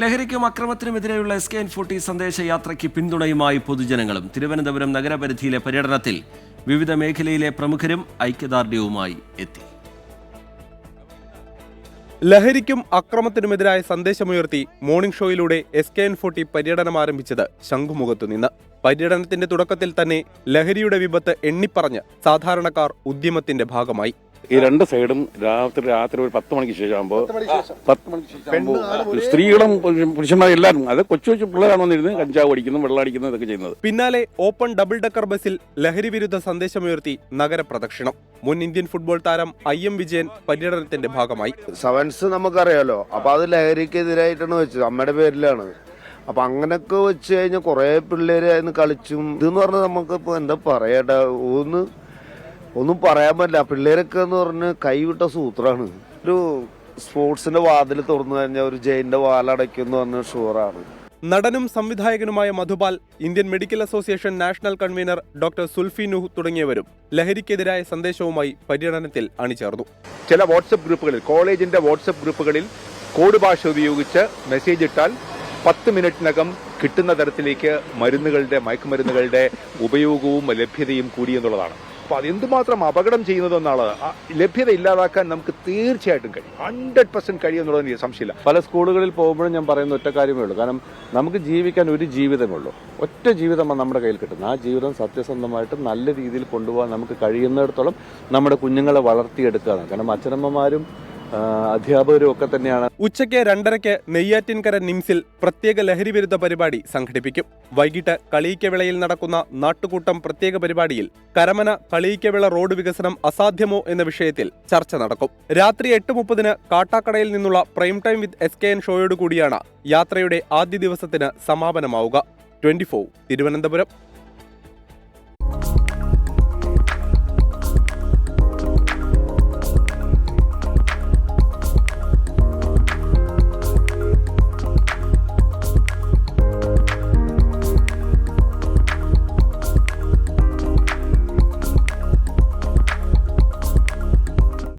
ലഹരിക്കും അക്രമത്തിനുമെതിരെയുള്ള S K N forty സന്ദേശയാത്രയ്ക്ക് പിന്തുണയുമായി പൊതുജനങ്ങളും. തിരുവനന്തപുരം നഗരപരിധിയിലെ പര്യടനത്തിൽ വിവിധ മേഖലയിലെ പ്രമുഖരും ഐക്യദാർഢ്യവുമായി എത്തി. ലഹരിക്കും അക്രമത്തിനുമെതിരായ സന്ദേശമുയർത്തി മോർണിംഗ് ഷോയിലൂടെ എസ് കെ എൻ ഫോർട്ടി പര്യടനം ആരംഭിച്ചത് ശംഖുമുഖത്തു നിന്ന്. പര്യടനത്തിന്റെ തുടക്കത്തിൽ തന്നെ ലഹരിയുടെ വിപത്ത് എണ്ണിപ്പറഞ്ഞ് സാധാരണക്കാർ ഉദ്യമത്തിന്റെ ഭാഗമായി. ഈ രണ്ട് സൈഡും രാത്രി രാത്രി ഒരു പത്ത് മണിക്ക് ശേഷം. ആകുമ്പോൾ സ്ത്രീകളും പുരുഷന്മാരും എല്ലാവരും അത് കൊച്ചു കൊച്ചു പിള്ളേരാണ് വന്നിരുന്ന് കഞ്ചാവ് അടിക്കുന്നു വെള്ളം അടിക്കുന്നു ഇതൊക്കെ ചെയ്യുന്നത്. പിന്നാലെ ഓപ്പൺ ഡബിൾ ഡക്കർ ബസ്സിൽ ലഹരി വിരുദ്ധ സന്ദേശമുയർത്തി നഗരപ്രദക്ഷിണം മുൻ ഇന്ത്യൻ ഫുട്ബോൾ താരം ഐ എം വിജയൻ പര്യടനത്തിന്റെ ഭാഗമായി. സെവൻസ് നമുക്കറിയാലോ. അപ്പൊ അത് ലഹരിക്കെതിരായിട്ടാണ് വെച്ചത്. അമ്മയുടെ പേരിലാണ്. അപ്പൊ അങ്ങനൊക്കെ വെച്ച് കഴിഞ്ഞാൽ കുറെ പിള്ളേര് അതിന് കളിച്ചും. ഇതെന്ന് പറഞ്ഞാൽ നമുക്ക് ഇപ്പൊ എന്താ പറയട്ടെ? ഒന്ന് ഒന്നും പറയാൻ പറ്റില്ല. പിള്ളേരൊക്കെ എന്ന് പറഞ്ഞ് കൈവിട്ട സൂത്രാണ്. ഒരു സ്പോർട്സിന്റെ വാതിൽ തുറന്നു കഴിഞ്ഞാൽ ഒരു ജയിന്റെ വാലടയ്ക്കും എന്ന് പറഞ്ഞ ഷുവറാണ്. നടനും സംവിധായകനുമായ Madhupal Indian medical association national convener doctor Sulfi Nuh തുടങ്ങിയവരും ലഹരിക്കെതിരായ സന്ദേശവുമായി പര്യടനത്തിൽ അണിചേർന്നു. ചില വാട്സപ്പ് ഗ്രൂപ്പുകളിൽ കോളേജിന്റെ വാട്സപ്പ് ഗ്രൂപ്പുകളിൽ കോഡ് ഭാഷ ഉപയോഗിച്ച് മെസ്സേജ് ഇട്ടാൽ പത്ത് മിനിറ്റിനകം കിട്ടുന്ന തരത്തിലേക്ക് മരുന്നുകളുടെ മയക്കുമരുന്നുകളുടെ ഉപയോഗവും ലഭ്യതയും കൂടി എന്നുള്ളതാണ്. അപ്പോൾ അതെന്തുമാത്രം അപകടം ചെയ്യുന്നതെന്നാണ് ലഭ്യത ഇല്ലാതാക്കാൻ നമുക്ക് തീർച്ചയായിട്ടും കഴിയും. ഹൺഡ്രഡ് പെർസെന്റ് കഴിയും എന്നുള്ളത് എനിക്ക് സംശയമില്ല. പല സ്കൂളുകളിൽ പോകുമ്പോഴും ഞാൻ പറയുന്ന ഒറ്റ കാര്യമേ ഉള്ളൂ. കാരണം നമുക്ക് ജീവിക്കാൻ ഒരു ജീവിതമേ ഉള്ളൂ. ഒറ്റ ജീവിതമാണ് നമ്മുടെ കയ്യിൽ കിട്ടുന്നത്. ആ ജീവിതം സത്യസന്ധമായിട്ട് നല്ല രീതിയിൽ കൊണ്ടുപോകാൻ നമുക്ക് കഴിയുന്നിടത്തോളം നമ്മുടെ കുഞ്ഞുങ്ങളെ വളർത്തിയെടുക്കുക കാരണം അച്ഛനമ്മമാരും അധ്യാപകരും ഒക്കെ തന്നെയാണ്. ഉച്ചയ്ക്ക് രണ്ടരയ്ക്ക് നെയ്യാറ്റിൻകര നിംസിൽ പ്രത്യേക ലഹരി വിരുദ്ധ പരിപാടി സംഘടിപ്പിക്കും. വൈകിട്ട് കളിയിക്കവിളയിൽ നടക്കുന്ന നാട്ടുകൂട്ടം പ്രത്യേക പരിപാടിയിൽ കരമന കളിയിക്കവിള റോഡ് വികസനം അസാധ്യമോ എന്ന വിഷയത്തിൽ ചർച്ച നടക്കും. രാത്രി എട്ട് മുപ്പതിന് കാട്ടാക്കടയിൽ നിന്നുള്ള prime time with S K N ഷോയോട് കൂടിയാണ് യാത്രയുടെ ആദ്യ ദിവസത്തിന് സമാപനമാവുക. ട്വന്റി തിരുവനന്തപുരം.